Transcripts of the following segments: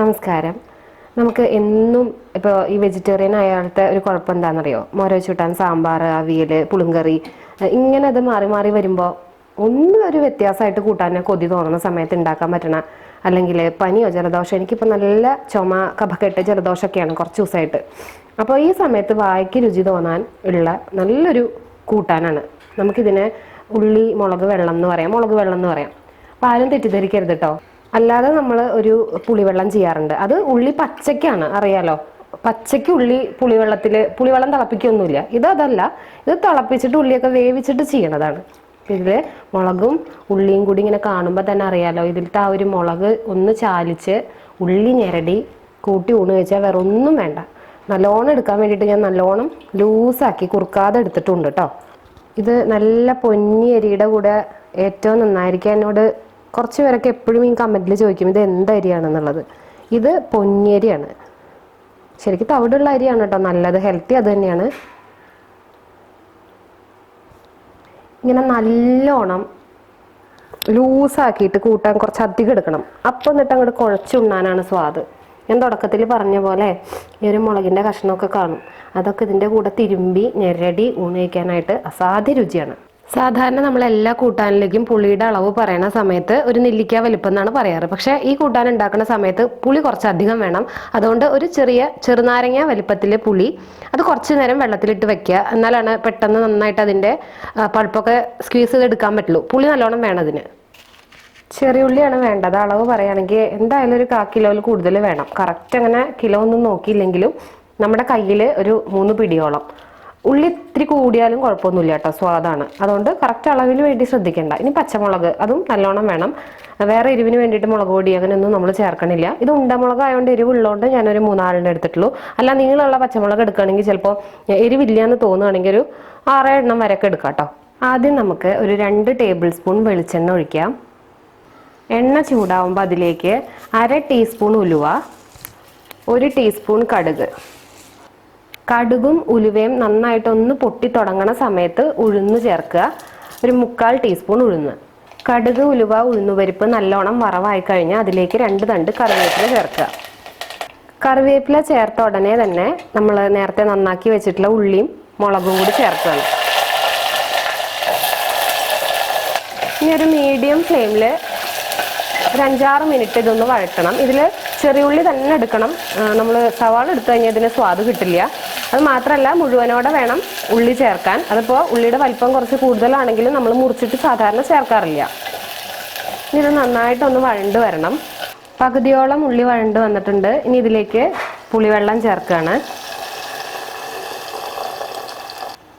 നമസ്കാരം. നമുക്ക് എന്നും ഇപ്പോൾ ഈ വെജിറ്റേറിയൻ ആയാലത്തെ ഒരു കുഴപ്പം എന്താണെന്നറിയോ? മോരോ ചുട്ടാൻ സാമ്പാർ അവിയൽ പുളിങ്കറി ഇങ്ങനെ അത് മാറി മാറി വരുമ്പോൾ ഒന്നും ഒരു വ്യത്യാസമായിട്ട് കൂട്ടാൻ കൊതി തോന്നുന്ന സമയത്ത് ഉണ്ടാക്കാൻ പറ്റണ അല്ലെങ്കിൽ പനിയോ ജലദോഷം എനിക്കിപ്പോൾ നല്ല ചുമ കഫക്കെട്ട് ജലദോഷമൊക്കെയാണ് കുറച്ച് ദിവസമായിട്ട് അപ്പോൾ ഈ സമയത്ത് വായ്ക്ക് രുചി തോന്നാൻ ഉള്ള നല്ലൊരു കൂട്ടാനാണ്. നമുക്കിതിനെ ഉള്ളി മുളക് വെള്ളം എന്ന് പറയാം. മുളക് വെള്ളം എന്ന് പറയാം. അപ്പോൾ ആരും തെറ്റിദ്ധരിക്കരുത് കേട്ടോ അല്ലാതെ നമ്മൾ ഒരു പുളിവെള്ളം ചെയ്യാറുണ്ട്. അത് ഉള്ളി പച്ചക്കാണ് അറിയാലോ? പച്ചയ്ക്ക് ഉള്ളി പുളിവെള്ളത്തിൽ പുളിവെള്ളം തിളപ്പിക്കൊന്നുമില്ല. ഇത് അതല്ല ഇത് തിളപ്പിച്ചിട്ട് ഉള്ളിയൊക്കെ വേവിച്ചിട്ട് ചെയ്യണതാണ്. ഇതിൽ മുളകും ഉള്ളിയും കൂടി ഇങ്ങനെ കാണുമ്പോൾ തന്നെ അറിയാലോ ഇതിലത്തെ ആ ഒരു മുളക് ഒന്ന് ചാലിച്ച് ഉള്ളി ഞെരടി കൂട്ടി ഊണ് കഴിച്ചാൽ വേറെ ഒന്നും വേണ്ട. നല്ലോണം എടുക്കാൻ വേണ്ടിയിട്ട് ഞാൻ നല്ലോണം ലൂസാക്കി കുറുക്കാതെ എടുത്തിട്ടുണ്ട് കേട്ടോ ഇത് നല്ല പൊന്നി അരിയുടെ കൂടെ ഏറ്റവും നന്നായിരിക്കും എന്നോട് കുറച്ച് പേരൊക്കെ എപ്പോഴും ഈ കമന്റിൽ ചോദിക്കും ഇത് എന്ത് അരിയാണെന്നുള്ളത്? ഇത് പൊന്നിയരിയാണ്. ശരിക്കും തവിടുള്ള അരിയാണ് കേട്ടോ നല്ലത് ഹെൽത്തി അത് തന്നെയാണ്. ഇങ്ങനെ നല്ലോണം ലൂസാക്കിയിട്ട് കൂട്ടാൻ കുറച്ച് അധികം എടുക്കണം. അപ്പം എന്നിട്ട് അങ്ങോട്ട് കുഴച്ചുണ്ണാനാണ് സ്വാദ്. ഞാൻ തുടക്കത്തിൽ പറഞ്ഞ പോലെ ഈ ഒരു മുളകിന്റെ കഷ്ണമൊക്കെ കാണും. അതൊക്കെ ഇതിന്റെ കൂടെ തിരുമ്പി ഞെരടി ഊണ് അസാധ്യ രുചിയാണ്. സാധാരണ നമ്മൾ എല്ലാ കൂട്ടാനിലേക്കും പുളിയുടെ അളവ് പറയുന്ന സമയത്ത് ഒരു നെല്ലിക്ക വലിപ്പം എന്നാണ് പറയാറ്. പക്ഷേ ഈ കൂട്ടാൻ ഉണ്ടാക്കുന്ന സമയത്ത് പുളി കുറച്ചധികം വേണം. അതുകൊണ്ട് ഒരു ചെറിയ ചെറുനാരങ്ങ വലിപ്പത്തിലെ പുളി അത് കുറച്ച് നേരം വെള്ളത്തിലിട്ട് വെക്കുക. എന്നാലാണ് പെട്ടെന്ന് നന്നായിട്ട് അതിന്റെ പൾപ്പൊക്കെ സ്ക്വീസ് ചെയ്ത് എടുക്കാൻ പറ്റുള്ളൂ. പുളി നല്ലോണം വേണം അതിന്. ചെറിയ ഉള്ളിയാണ് വേണ്ടത്. അളവ് പറയുകയാണെങ്കിൽ എന്തായാലും ഒരു കാ കിലോയിൽ കൂടുതൽ വേണം. കറക്റ്റ് അങ്ങനെ കിലോ ഒന്നും നോക്കിയില്ലെങ്കിലും നമ്മുടെ കയ്യിൽ ഒരു മൂന്ന് പിടിയോളം. ഉള്ളി ഇത്തിരി കൂടിയാലും കുഴപ്പമൊന്നുമില്ല കേട്ടോ. സ്വാദാണ് അതുകൊണ്ട് കറക്റ്റ് അളവിൽ വേണ്ടി ശ്രദ്ധിക്കേണ്ട. ഇനി പച്ചമുളക് അതും നല്ലോണം വേണം. വേറെ എരിവിന് വേണ്ടിയിട്ട് മുളക് പൊടി അങ്ങനെയൊന്നും നമ്മൾ ചേർക്കണില്ല. ഇത് ഉണ്ടമുളക് ആയതുകൊണ്ട് എരിവുള്ളതുകൊണ്ട് ഞാനൊരു മൂന്നാലിന്റെ എടുത്തിട്ടുള്ളൂ. അല്ല നീളമുള്ള പച്ചമുളക് എടുക്കുകയാണെങ്കിൽ ചിലപ്പോൾ എരിവില്ല എന്ന് തോന്നുകയാണെങ്കിൽ ഒരു ആറേ എണ്ണം വരെയൊക്കെ എടുക്കാം കേട്ടോ. ആദ്യം നമുക്ക് ഒരു രണ്ട് ടേബിൾ സ്പൂൺ വെളിച്ചെണ്ണ ഒഴിക്കാം. എണ്ണ ചൂടാവുമ്പോൾ അതിലേക്ക് അര ടീസ്പൂൺ ഉലുവ ഒരു ടീസ്പൂൺ കടുക്. കടുകും ഉലുവയും നന്നായിട്ട് ഒന്ന് പൊട്ടി തുടങ്ങണ സമയത്ത് ഉഴുന്ന് ചേർക്കുക. ഒരു മുക്കാൽ ടീസ്പൂൺ ഉഴുന്ന്. കടുക് ഉലുവ ഉഴുന്നുപരിപ്പ് നല്ലോണം വറവായി കഴിഞ്ഞാൽ അതിലേക്ക് രണ്ട് തണ്ട് കറിവേപ്പില ചേർക്കുക. കറിവേപ്പില ചേർത്ത ഉടനെ തന്നെ നമ്മൾ നേരത്തെ നന്നാക്കി വെച്ചിട്ടുള്ള ഉള്ളിയും മുളകും കൂടി ചേർക്കുകയാണ് ഇനി ഒരു മീഡിയം ഫ്ലെയിമിൽ ഒരു അഞ്ചാറ് മിനിറ്റ് ഇതൊന്ന് വഴറ്റണം. ഇതിൽ ചെറിയുള്ളി തന്നെ എടുക്കണം. നമ്മൾ സവാള എടുത്തു കഴിഞ്ഞാൽ ഇതിന് സ്വാദ് കിട്ടില്ല. അത് മാത്രമല്ല മുഴുവനോടെ വേണം ഉള്ളി ചേർക്കാൻ. അതിപ്പോൾ ഉള്ളിയുടെ വലിപ്പം കുറച്ച് കൂടുതലാണെങ്കിലും നമ്മൾ മുറിച്ചിട്ട് സാധാരണ ചേർക്കാറില്ല. ഇനി ഇത് നന്നായിട്ടൊന്ന് വഴണ്ട് വരണം. പകുതിയോളം ഉള്ളി വഴണ്ട് വന്നിട്ടുണ്ട്. ഇനി ഇതിലേക്ക് പുളിവെള്ളം ചേർക്കുകയാണ്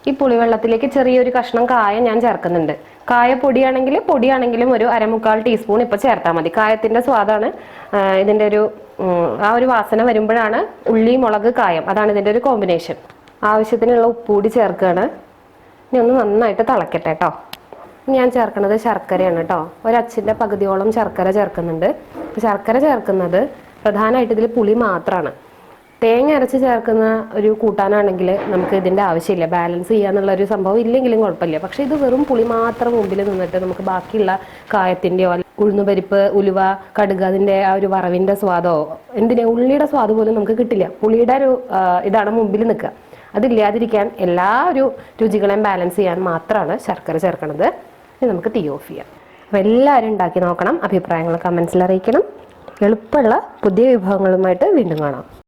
ഈ പുളിവെള്ളത്തിലേക്ക് ചെറിയൊരു കഷ്ണം കായ ഞാൻ ചേർക്കുന്നുണ്ട്. കായ പൊടിയാണെങ്കിൽ പൊടിയാണെങ്കിലും ഒരു അരമുക്കാൽ ടീസ്പൂൺ ഇപ്പോൾ ചേർത്താൽ മതി. കായത്തിന്റെ സ്വാദാണ് ഇതിന്റെ ഒരു ആ ഒരു വാസന വരുമ്പോഴാണ് ഉള്ളി മുളക് കായം. അതാണ് ഇതിന്റെ ഒരു കോമ്പിനേഷൻ ആവശ്യത്തിനുള്ള ഉപ്പ് കൂടി ചേർക്കുകയാണ് ഇനി ഒന്ന് നന്നായിട്ട് തിളക്കട്ടെ കേട്ടോ ഞാൻ ചേർക്കുന്നത് ശർക്കരയാണ് കേട്ടോ ഒരച്ചിന്റെ പകുതിയോളം ശർക്കര ചേർക്കുന്നുണ്ട്. ശർക്കര ചേർക്കുന്നത് പ്രധാനമായിട്ട് ഇതിൽ പുളി മാത്രമാണ് തേങ്ങ അരച്ച് ചേർക്കുന്ന ഒരു കൂട്ടാനാണെങ്കിൽ നമുക്ക് ഇതിന്റെ ആവശ്യമില്ല. ബാലൻസ് ചെയ്യാന്നുള്ള ഒരു സംഭവം ഇല്ലെങ്കിലും കുഴപ്പമില്ല. പക്ഷേ ഇത് വെറും പുളി മാത്രം മുമ്പിൽ നിന്നിട്ട് നമുക്ക് ബാക്കിയുള്ള കായത്തിന്റെയോ ഉഴുന്നുപരിപ്പ് ഉലുവ കടുക് അതിന്റെ ആ ഒരു വറവിന്റെ സ്വാദോ എന്തിനെ ഉള്ളിയുടെ സ്വാദ് പോലും നമുക്ക് കിട്ടില്ല. പുളിയുടെ ഒരു ഇതാണ് മുമ്പിൽ നിൽക്കുക. അതില്ലാതിരിക്കാൻ എല്ലാ ഒരു രുചികളെയും ബാലൻസ് ചെയ്യാൻ മാത്രമാണ് ശർക്കര ചേർക്കുന്നത് ഇത് നമുക്ക് തീ ഓഫ് ചെയ്യാം. അപ്പോൾ എല്ലാവരും ഉണ്ടാക്കി നോക്കണം. അഭിപ്രായങ്ങൾ കമൻസിൽ അറിയിക്കണം. എളുപ്പമുള്ള പുതിയ വിഭവങ്ങളുമായിട്ട് വീണ്ടും കാണാം.